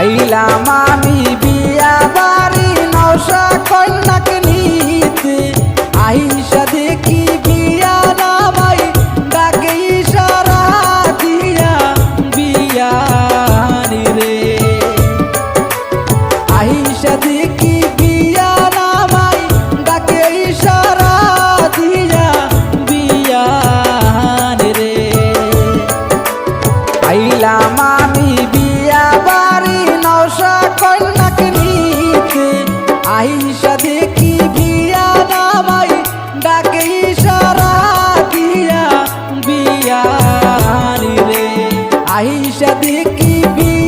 আইলাম আমি বিয়া বাড়ি নৌসা কন্যাক নিতে আইসা দেখি বিয়া নামাই ডাকে ইশারা দিয়া বিয়ানি রে। আইসা দেখি বিয়া নামাই ডাকে ইশারা দিয়া বিয়ানি রে। আইলাম আমি আইসা দেখি